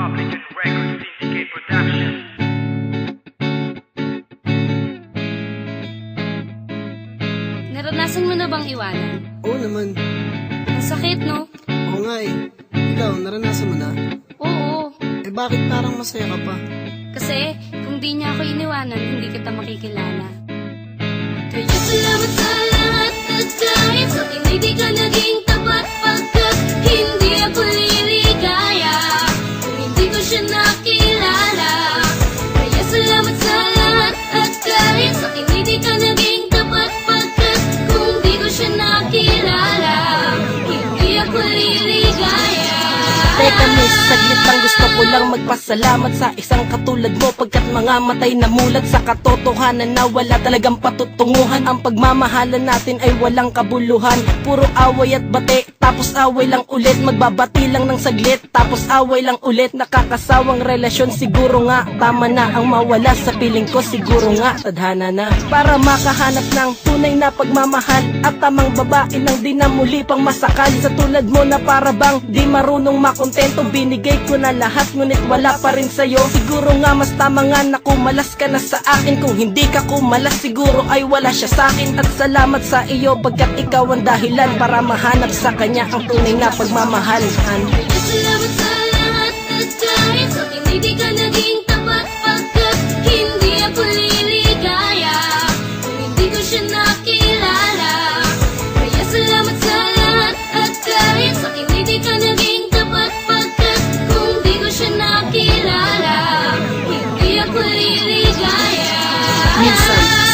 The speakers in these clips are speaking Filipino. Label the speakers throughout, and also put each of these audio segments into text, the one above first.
Speaker 1: Republican Records Syndicate Production.
Speaker 2: Naranasan mo na bang iwanan?
Speaker 3: Oo naman.
Speaker 2: Ang sakit, no?
Speaker 3: Oo nga eh. Ikaw, naranasan mo na?
Speaker 2: Oo.
Speaker 3: Eh bakit parang masaya ka pa?
Speaker 2: Kasi kung di niya ako iniwanan, hindi kita makikilala. Kaya salamat sa
Speaker 4: Teka miss, saglit lang gusto ko lang magpasalamat sa isang katulad mo. Pagkat mga matay na mulat sa katotohanan na wala talagang patutunguhan. Ang pagmamahalan natin ay walang kabuluhan. Puro away at bate, tapos away lang ulit Magbabati lang ng saglit, tapos away lang ulit Nakakasawang relasyon. Siguro nga Tama na ang mawala sa piling ko. Siguro nga Tadhana na. Para makahanap ng tunay na pagmamahal At tamang babae lang di na muli pang masakal. Sa tulad mo na para bang di marunong makontento Binigay ko na lahat ngunit wala pa rin sa'yo. Siguro nga mas tama nga na kumalas ka na sa akin. Kung hindi ka kumalas siguro ay wala siya sa akin At salamat sa iyo pagkat ikaw ang dahilan Para mahanap sa kanya ang tunay na pagmamahal Han.
Speaker 2: Kaya salamat sa lahat at kahit sa akin ay di ka naging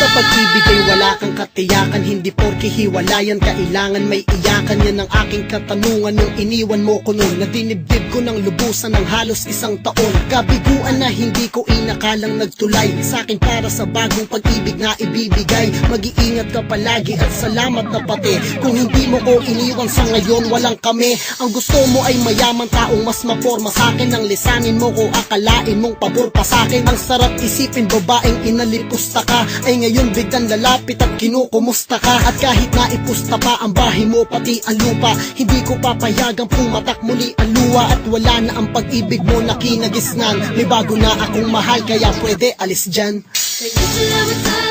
Speaker 2: sa
Speaker 5: pag-ibig ay wala kang katiyakan. Hindi porke hiwalayan, kailangan may iyakan. Yan ang aking katanungan nung iniwan mo ko noon. Nadinibdib ko ng lubusan ng halos isang taon. Kabiguan na hindi ko inakalang nagtulay. Sa akin para sa bagong pag-ibig na ibibigay. Mag-iingat ka palagi at salamat na pati. Kung hindi mo ko iniwan sa ngayon, walang kami. Ang gusto mo ay mayaman taong mas maporma sa akin. Ang lisanin mo ko akalain mong pabor pa sa akin. Ang sarap isipin babaeng inalipusta ka. Ay ngayon biglang lalapit at kinukumusta ka. At kahit na ipusta pa ang bahay mo pati ang lupa Hindi ko papayagang pumatak muli ang luwa At wala na ang pag-ibig mo na kinagisnan. May bago na akong mahal kaya pwede alis dyan.
Speaker 2: Kaya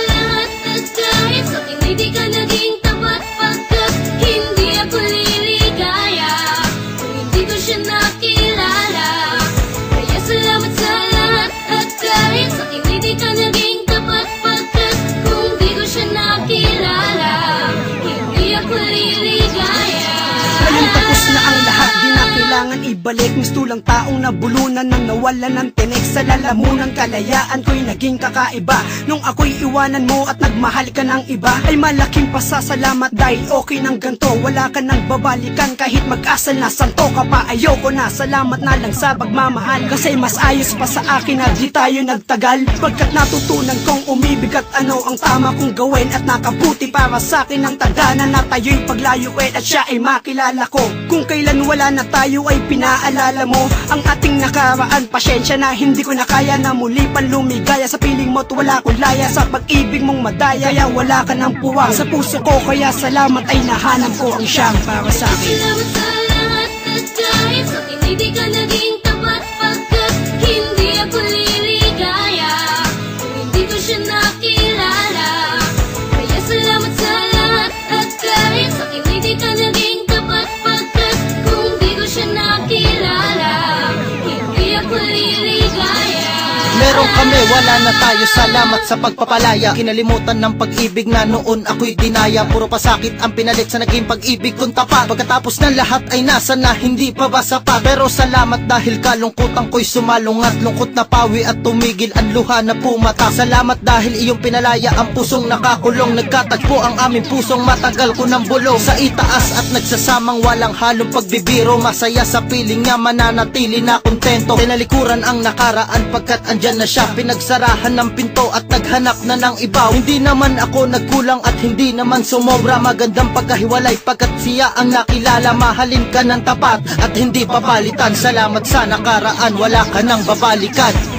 Speaker 6: kailangan ibalik Mistulang taong nabulunan ng nawalan ng tinik Sa lalamunan. Kalayaan ko'y naging kakaiba. Nung ako'y iwanan mo at nagmahal ka ng iba Ay malaking pasasalamat dahil okay ng ganto. Wala ka nang babalikan kahit mag-asal na santo ka pa. Ayoko na, salamat na lang sa pagmamahal. Kasi mas ayos pa sa akin na di tayo nagtagal. Pagkat natutunan kong umibig at ano ang tama kong gawin At nakabuti para sa akin ang tagana na tayo'y paglayuin At siya ay makilala ko. Kung kailan wala na tayo ay pinaalala mo Ang ating nakaraan, pasyensya na hindi ko na kaya na muli pang lumigaya Sa piling mo't wala kong laya sa pag-ibig mong madaya Kaya wala ka ng puwang sa puso ko Kaya salamat ay nahanap ko ang siyang para sa akin
Speaker 2: Salamat sa lahat at kahit sa akin ay di ka naging
Speaker 7: Meron kami, wala na tayo. Salamat sa pagpapalaya. Kinalimutan ng pag-ibig na noon ako'y dinaya. Puro pasakit ang pinalit sa naging pag-ibig kong tapat Pagkatapos ng lahat ay nasa na hindi pa ba sapat Pero salamat dahil kalungkutan ko'y sumalungat Lungkot na pawi at tumigil ang luha na pumata. Salamat dahil iyong pinalaya ang pusong nakakulong. Nagkatagpo ang aming pusong matagal ko ng bulong. Sa itaas at nagsasamang walang halong pagbibiro. Masaya sa piling niya mananatili na kontento. Tinalikuran ang nakaraan pagkat andyan na siya Pinagsarahan ng pinto at naghanap na ng ibaw. Hindi naman ako nagkulang at hindi naman sumobra. Magandang pagkahiwalay pagkat siya ang nakilala. Mahalin ka ng tapat at hindi papalitan Salamat sa nakaraan, wala ka nang babalikan